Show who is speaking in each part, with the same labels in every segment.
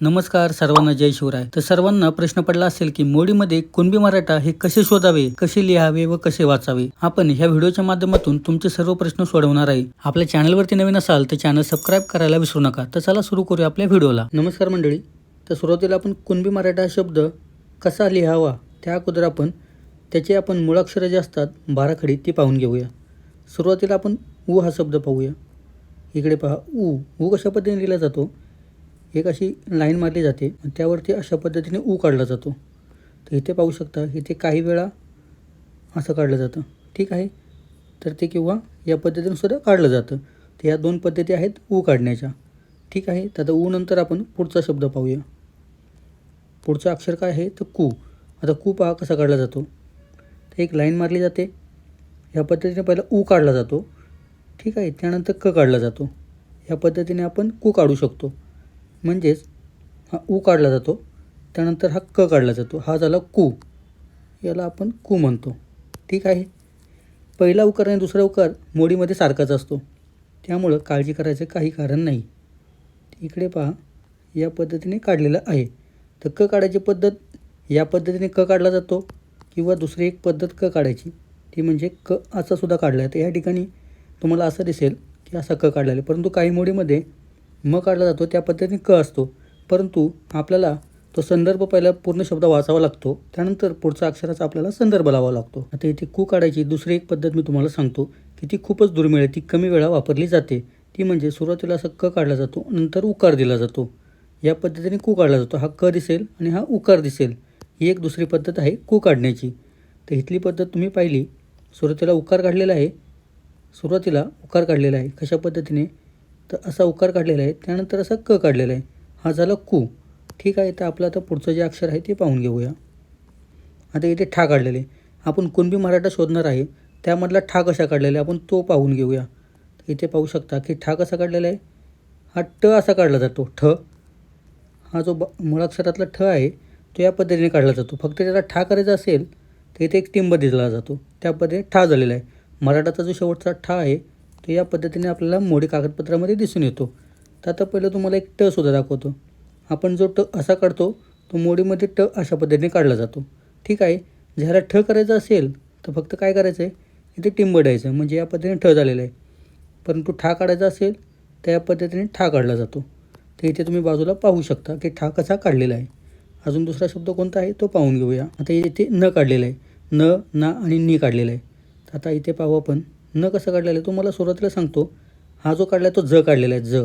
Speaker 1: नमस्कार सर्वांना जय शिवराय. तर सर्वांना प्रश्न पडला असेल की मोडीमध्ये कुणबी मराठा हे कसे शोधावे कसे लिहावे व कसे वाचावे? आपण ह्या व्हिडिओच्या माध्यमातून तुमचे सर्व प्रश्न सोडवणार आहे. आपल्या चॅनलवरती नवीन असाल तर चॅनल सबस्क्राईब करायला विसरू नका. तर चला सुरू करूया आपल्या व्हिडिओला. नमस्कार मंडळी. तर सुरुवातीला आपण कुणबी मराठा शब्द कसा लिहावा त्या अगोदर आपण त्याचे आपण मुळाक्षरं जे असतात बाराखडी ती पाहून घेऊया. सुरुवातीला आपण उ हा शब्द पाहूया. इकडे पहा. उ. उ कशा पद्धतीने लिहिला जातो? एक अशी लाईन मारली जाते. आणि त्यावरती अशा पद्धतीने ऊ काढला जातो. तर इथे पाहू शकता इथे काही वेळा असं काढलं जातं. ठीक आहे? तर ते किंवा या पद्धतीने सुद्धा काढलं जातं. तर या दोन पद्धती आहेत ऊ काढण्याच्या. ठीक आहे? तर आता ऊ नंतर आपण पुढचा शब्द पाहूया. पुढचं अक्षर काय आहे? तर कू. आता कू पहा कसा काढला जातो. तर एक लाईन मारली जाते. या पद्धतीने पहिला ऊ काढला जातो. ठीक आहे? त्यानंतर क काढला जातो. या पद्धतीने आपण कू काढू शकतो. म्हणजेच हा ऊ काढला जातो त्यानंतर हा क काढला जातो. हा झाला कू. याला आपण कू म्हणतो. ठीक आहे? पहिला उकार आणि दुसरा उकार मोडीमध्ये सारखाच असतो. त्यामुळं काळजी करायचं काही कारण नाही. इकडे पहा या पद्धतीने काढलेलं आहे. तर क काढायची पद्धत या पद्धतीने क काढला जातो किंवा दुसरी एक पद्धत क काढायची. ती म्हणजे क असा सुद्धा काढला आहे तर या ठिकाणी तुम्हाला असं दिसेल की असा क काढलेला आहे. परंतु काही मोडीमध्ये म काढला जातो त्या पद्धतीने क असतो. परंतु आपल्याला तो संदर्भ पहिला पूर्ण शब्द वाचावा लागतो. त्यानंतर पुढचा अक्षराचा आपल्याला संदर्भ लावावा लागतो. आता इथे कू काढायची दुसरी एक पद्धत मी तुम्हाला सांगतो की ती खूपच दुर्मिळ आहे ती कमी वेळा वापरली जाते. ती म्हणजे सुरुवातीला असं क काढला जातो नंतर उकार दिला जातो. या पद्धतीने कू काढला जातो. हा क दिसेल आणि हा उकार दिसेल. ही एक दुसरी पद्धत आहे कू काढण्याची. तर इथली पद्धत तुम्ही पाहिली सुरुवातीला उकार काढलेला आहे. सुरुवातीला उकार काढलेला आहे. कशा पद्धतीने? तर असा उकार काढलेला आहे. त्यानंतर असा क काढलेला आहे. हा झाला कू. ठीक आहे तर आपलं आता पुढचं जे अक्षर आहे ते पाहून घेऊया. आता इथे ठा काढलेले. आपण कुणबी मराठा शोधणार आहे त्यामधला ठा कसा काढलेला आहे आपण तो पाहून घेऊया. इथे पाहू शकता की ठा कसा काढलेला आहे? हा ट असा काढला जातो ठ. हा जो ब मुळाक्षरातला ठ आहे तो या पद्धतीने काढला जातो. फक्त त्याला ठा करायचा असेल तर इथे एक टिंब दिला जातो. त्या पद्धतीने ठा झालेला आहे. मराठाचा जो शेवटचा ठा आहे तर या पद्धतीने आपल्याला मोडी कागदपत्रामध्ये दिसून येतो. तर आता पहिलं तुम्हाला एक ट सुद्धा दाखवतो. आपण जो ट असा काढतो तो मोडीमध्ये ट अशा पद्धतीने काढला जातो. ठीक आहे? ज्याला ठ करायचं असेल तर फक्त काय करायचं आहे इथे टिंब द्यायचं म्हणजे या पद्धतीने ठ झालेलं आहे. परंतु ठा काढायचा असेल तर या पद्धतीने ठा काढला जातो. तर इथे तुम्ही बाजूला पाहू शकता की ठा कसा काढलेला आहे. अजून दुसरा शब्द कोणता आहे? तो पाहून घेऊया. आता इथे न काढलेला आहे. न ना आणि नी काढलेला आहे. तर आता इथे पाहू आपण. न कसं काढलेलं आहे तो मला सुरुवातीला सांगतो. हा जो काढला आहे तो ज काढलेला आहे ज.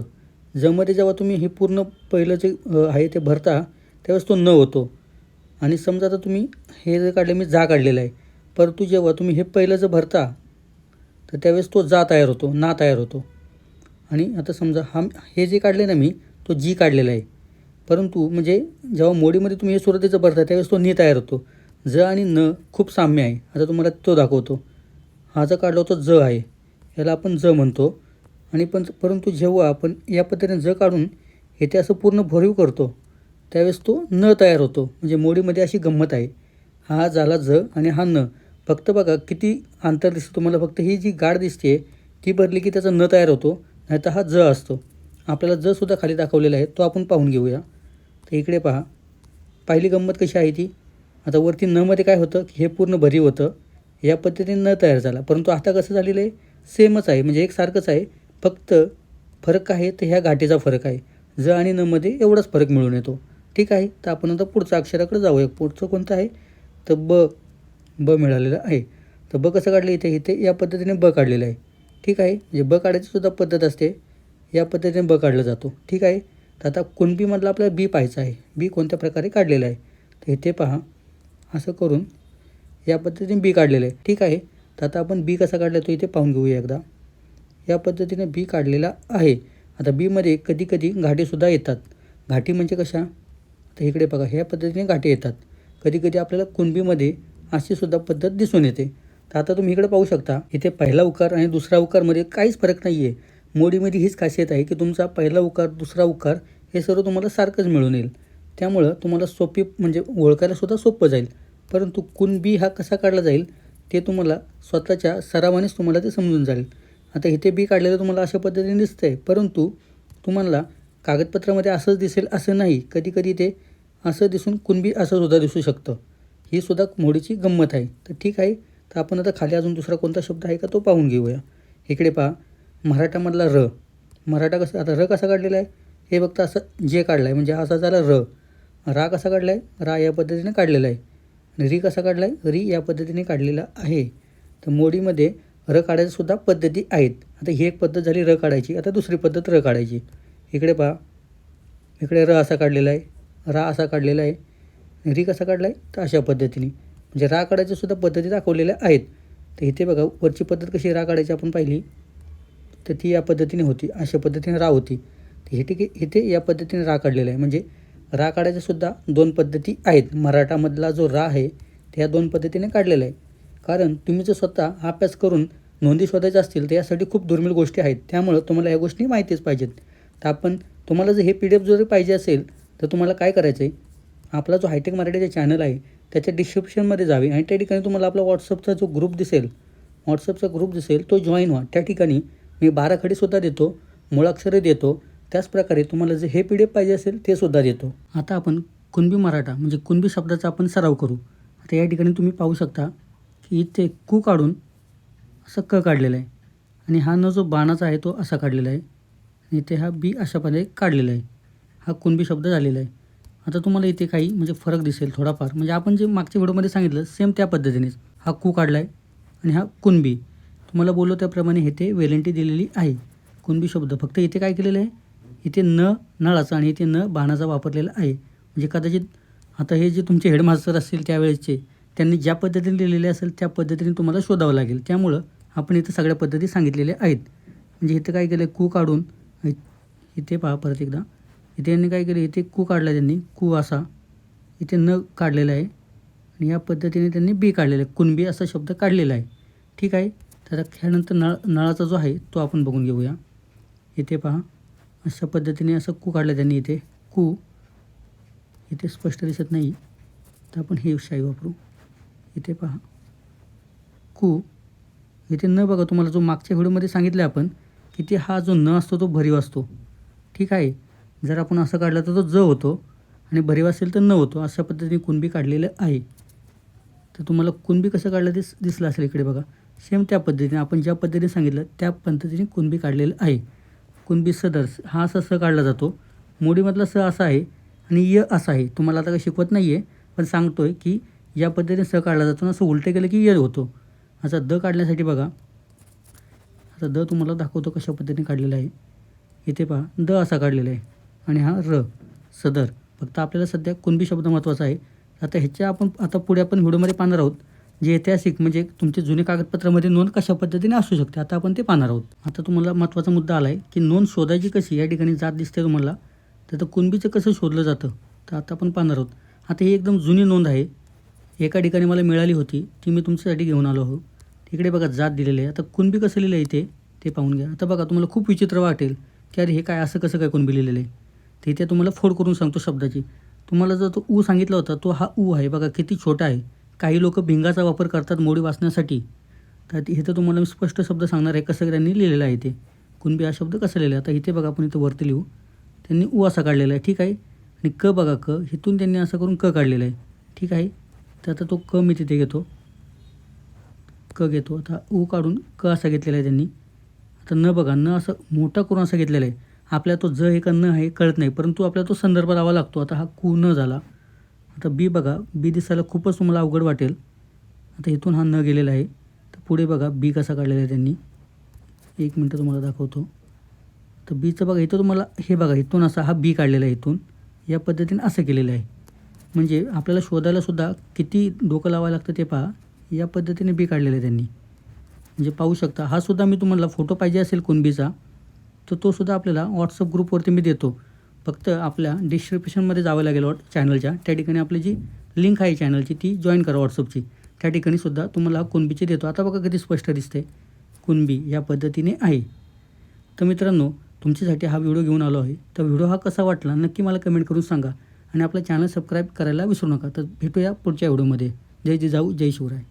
Speaker 1: जमध्ये जेव्हा तुम्ही हे पूर्ण पहिलं जे आहे ते भरता त्यावेळेस तो न होतो. आणि समजा आता तुम्ही हे जे काढले मी जा काढलेलं आहे. परंतु जेव्हा तुम्ही हे पहिलं जर भरता तर त्यावेळेस तो जा तयार होतो ना तयार होतो. आणि आता समजा हा हे जे काढले ना मी तो जी काढलेला आहे. परंतु म्हणजे जेव्हा मोडीमध्ये तुम्ही हे सुरुवातीचं भरता त्यावेळेस तो नी तयार होतो. ज आणि न खूप साम्य आहे. आता तुम्हाला तो दाखवतो. हा जर काढला तो ज आहे. याला आपण ज म्हणतो. आणि पण परंतु जेव्हा आपण या पद्धतीने ज काढून हे ते असं पूर्ण भरीव करतो त्यावेळेस तो न तयार होतो. म्हणजे मोडीमध्ये अशी गंमत आहे. हा झाला ज आणि हा न. फक्त बघा किती अंतर दिसतं तुम्हाला. फक्त ही जी गाड दिसते ती भरली की त्याचा न तयार होतो नाहीतर हा ज असतो. आपल्याला ज सुद्धा खाली दाखवलेला आहे तो आपण पाहून घेऊया. तर इकडे पहा. पहिली गंमत कशी आहे ती? आता वरती नमध्ये काय होतं? की हे पूर्ण भरीव होतं. या पद्धतीने न तयार झाला. परंतु आता कसं झालेलं आहे? सेमच आहे. म्हणजे एकसारखंच आहे. फक्त फरक काय आहे तर ह्या घाटीचा फरक आहे. ज आणि नमध्ये एवढाच फरक मिळून येतो. ठीक आहे? तर आपण आता पुढचं अक्षराकडे जाऊया. पुढचं कोणतं आहे? तर ब ब मिळालेलं आहे. तर ब कसं काढलं इथे? इथे या पद्धतीने ब काढलेलं आहे. ठीक आहे? म्हणजे ब काढायची सुद्धा पद्धत असते या पद्धतीने ब काढला जातो. ठीक आहे? तर आता कुणबीमधला आपल्याला बी पाहायचं आहे. बी कोणत्या प्रकारे काढलेलं आहे? तर इथे पहा. असं करून या पद्धतीने बी काढलेलं आहे. ठीक आहे? तर आता आपण बी कसा काढला तो इथे पाहून घेऊया एकदा. या पद्धतीने बी काढलेला आहे. आता बीमध्ये कधी कधी घाटीसुद्धा येतात. घाटी म्हणजे कशा? तर इकडे बघा ह्या पद्धतीने घाटी येतात. कधी कधी आपल्याला कुणबीमध्ये अशीसुद्धा पद्धत दिसून येते. तर आता तुम्ही इकडे पाहू शकता. इथे पहिला उकार आणि दुसरा उकारमध्ये काहीच फरक नाही आहे मोडीमध्ये हीच खासियत आहे की तुमचा पहिला उकार दुसरा उकार हे सर्व तुम्हाला सारखंच मिळून येईल. त्यामुळं तुम्हाला सोपी म्हणजे ओळखायलासुद्धा सोपं जाईल. परंतु कुणबी हा कसा काढला जाईल ते तुम्हाला स्वतःच्या सरावानेच तुम्हाला ते समजून जाईल. आता इथे बी काढलेलं तुम्हाला अशा पद्धतीने दिसतंय परंतु तुम्हाला कागदपत्रामध्ये असंच दिसेल असं नाही. कधी कधी ते असं दिसून कुणबी असं सुद्धा दिसू शकतं. ही सुद्धा मोडीची गंमत आहे. तर ठीक आहे. तर आपण आता खाली अजून दुसरा कोणता शब्द आहे का तो पाहून घेऊया. इकडे पहा. मराठामधला र. मराठा कसं आता र कसा काढलेला आहे? हे फक्त असं जे काढलं आहे म्हणजे असा झाला र. रा कसा काढला आहे रा या पद्धतीने काढलेला आहे. री कसा काढला आहे री या पद्धतीने काढलेला आहे. तर मोडीमध्ये र काढायच्यासुद्धा पद्धती आहेत. आता ही एक पद्धत झाली र काढायची. आता दुसरी पद्धत र काढायची. इकडे पहा. इकडे र असा काढलेला आहे. रा असा काढलेला आहे. री कसा काढला आहे तर अशा पद्धतीने. म्हणजे रा काढायच्यासुद्धा पद्धती दाखवलेल्या आहेत. तर इथे बघा वरची पद्धत कशी रा काढायची आपण पाहिली. तर ती या पद्धतीने होती. अशा पद्धतीने रा होती. तर हे ठीक इथे या पद्धतीने रा काढलेला आहे. म्हणजे रा काढायच्या सुद्धा दोन पद्धती आहेत. मराठामधला जो रा आहे ते या दोन पद्धतीने काढलेला आहे. कारण तुम्ही जर स्वतः अभ्यास करून नोंदी शोधायच्या असतील तर यासाठी खूप दुर्मिळ गोष्टी आहेत. त्यामुळं तुम्हाला या गोष्टी माहितीच पाहिजेत. तर आपण तुम्हाला जर हे पी डी एफ जरी पाहिजे असेल तर तुम्हाला काय करायचं आहे आपला जो हायटेक मराठीचा चॅनल आहे त्याच्या डिस्क्रिप्शनमध्ये जावे आणि त्या ठिकाणी तुम्हाला आपला व्हॉट्सअपचा जो ग्रुप दिसेल व्हॉट्सअपचा ग्रुप दिसेल तो जॉईन व्हा. त्या ठिकाणी मी बारा खडीसुद्धा देतो मुळाक्षरे देतो त्याचप्रकारे तुम्हाला जे हे पी डी एफ पाहिजे असेल ते सुद्धा देतो. आता आपण कुणबी मराठा म्हणजे कुणबी शब्दाचा आपण सराव करू. आता या ठिकाणी तुम्ही पाहू शकता की इथे कू काढून असं क काढलेला आहे. आणि हा न जो बाणाचा आहे तो असा काढलेला आहे. आणि इथे हा बी अशा पद्धतीने काढलेला आहे. हा कुणबी शब्द झालेला आहे. आता तुम्हाला इथे काही म्हणजे फरक दिसेल थोडाफार. म्हणजे आपण जे मागच्या व्हिडिओमध्ये सांगितलं सेम त्या पद्धतीनेच. हा कू काढला आहे आणि हा कुणबी. तुम्हाला बोललो त्याप्रमाणे हे ते वेलंटी दिलेली आहे. कुणबी शब्द. फक्त इथे काय केलेलं आहे? इथे न नळाचा आणि इथे न बाणाचा वापरलेला आहे. म्हणजे कदाचित आता हे जे तुमचे हेडमास्टर असतील त्यावेळेसचे त्यांनी ज्या पद्धतीने लिहिलेले असेल त्या पद्धतीने तुम्हाला शोधावं लागेल. त्यामुळं आपण इथं सगळ्या पद्धती सांगितलेल्या आहेत. म्हणजे इथं काय केलं कू काढून इथे पहा परत एकदा. इथे यांनी काय केलं इथे कू काढला त्यांनी. कू असा. इथे न काढलेला आहे. आणि या पद्धतीने त्यांनी बी काढलेला आहे. कुणबी असा शब्द काढलेला आहे. ठीक आहे? तर त्यानंतर नळ नळाचा जो आहे तो आपण बघून घेऊया. इथे पहा. अशा पद्धतीने असं कू काढलं त्यांनी इथे. कू. इथे स्पष्ट दिसत नाही. तर आपण हे शाई वापरू. इथे पहा. कू. इथे न बघा तुम्हाला जो मागच्या व्हिडिओमध्ये सांगितलं आपण की ते हा जो न असतो तो भरीव असतो. ठीक आहे? जर आपण असं काढलं तर तो ज होतो आणि भरीव असेल तर न होतो. अशा पद्धतीने कुणबी काढलेलं आहे. तर तुम्हाला कुणबी कसं काढलं दिस दिसलं असेल इकडे बघा. सेम त्या पद्धतीने आपण ज्या पद्धतीने सांगितलं त्या पद्धतीने कुणबी काढलेलं आहे. कुणबी सदर हा असा स काढला जातो. मोडीमधला स असा आहे आणि य असा आहे. तुम्हाला आता काही शिकवत नाही आहे पण सांगतो आहे की या पद्धतीने स काढला जातो ना असं उलटे केलं की य होतो. असा द काढण्यासाठी बघा. आता द तुम्हाला दाखवतो कशा पद्धतीने काढलेला आहे. इथे पहा द असा काढलेला आहे आणि हा र सदर. फक्त आपल्याला सध्या कुणबी शब्द महत्त्वाचा आहे. आता ह्याच्या आपण आता पुढे आपण व्हिडिओमध्ये पाहणार आहोत जे ऐतिहासिक म्हणजे तुमचे जुने कागदपत्रामध्ये नोंद कशा पद्धतीने असू शकते आता आपण ते पाहणार आहोत. आता तुम्हाला महत्त्वाचा मुद्दा आला आहे की नोंद शोधायची कशी या ठिकाणी जात दिसते तुम्हाला तर कुणबीचं कसं शोधलं जातं तर आता आपण पाहणार आहोत. आता ही एकदम जुनी नोंद आहे. एका ठिकाणी मला मिळाली होती ती मी तुमच्यासाठी घेऊन आलो आहो. तिकडे बघा जात दिलेली आहे. आता कुणबी कसं लिहिलं आहे इथे? ते पाहून घ्या. आता बघा तुम्हाला खूप विचित्र वाटेल की अरे हे काय असं कसं काय कुणबी लिहिलेलं आहे? ते इथे तुम्हाला फोड करून सांगतो शब्दाची. तुम्हाला जो तो ऊ सांगितला होता तो हा ऊ आहे. बघा किती छोटा आहे. काही लोक भिंगाचा वापर करतात मोडी वाचण्यासाठी. तर हे तर तुम्हाला मी स्पष्ट शब्द सांगणार आहे कसं त्यांनी लिहिलेलं आहे ते कुणबी हा शब्द कसा लिहिला? आहे आता इथे बघा आपण इथं वरती लिहू. त्यांनी उ असा काढलेला आहे ठीक आहे? आणि क बघा क. इथून त्यांनी असं करून क काढलेला आहे ठीक आहे? तर आता तो क मी तिथे घेतो. क घेतो. आता ऊ काढून क असा घेतलेला आहे त्यांनी. आता न बघा न असं मोठा करून असं घेतलेला आहे. आपल्या तो ज हे का न आहे कळत नाही परंतु आपल्याला तो संदर्भ लावा लागतो. आता हा कू न झाला. आता बी बघा बी दिसायला खूपच तुम्हाला अवघड वाटेल. आता इथून हा न गेलेला आहे. तर पुढे बघा बी कसा काढलेला आहे त्यांनी. एक मिनटं तुम्हाला दाखवतो. तर बीचं बघा इथं तुम्हाला हे बघा इथून असा हा बी काढलेला आहे इथून. या पद्धतीने असं केलेलं आहे. म्हणजे आपल्याला शोधायलासुद्धा किती डोकं लावायला लागतं ते पहा. या पद्धतीने बी काढलेलं आहे त्यांनी. म्हणजे पाहू शकता हा सुद्धा मी तुम्हाला फोटो पाहिजे असेल कुणबीचा तर तो सुद्धा आपल्याला व्हॉट्सअप ग्रुपवरती मी देतो. फक्त आपल्या डिस्क्रिप्शनमध्ये जावं लागेल वॉट चॅनलच्या त्या ठिकाणी आपली जी लिंक आहे चॅनलची ती जॉईन करा व्हॉट्सअपची त्या ठिकाणी सुद्धा तुम्हाला कुणबीची देतो. आता बघा कधी स्पष्ट दिसते. कुणबी या पद्धतीने आहे. तर मित्रांनो तुमच्यासाठी हा व्हिडिओ घेऊन आलो आहे. तर व्हिडिओ हा कसा वाटला नक्की मला कमेंट करून सांगा. आणि आपलं चॅनल सबस्क्राईब करायला विसरू नका. तर भेटूया पुढच्या व्हिडिओमध्ये जय जिजाऊ जय शिवराय.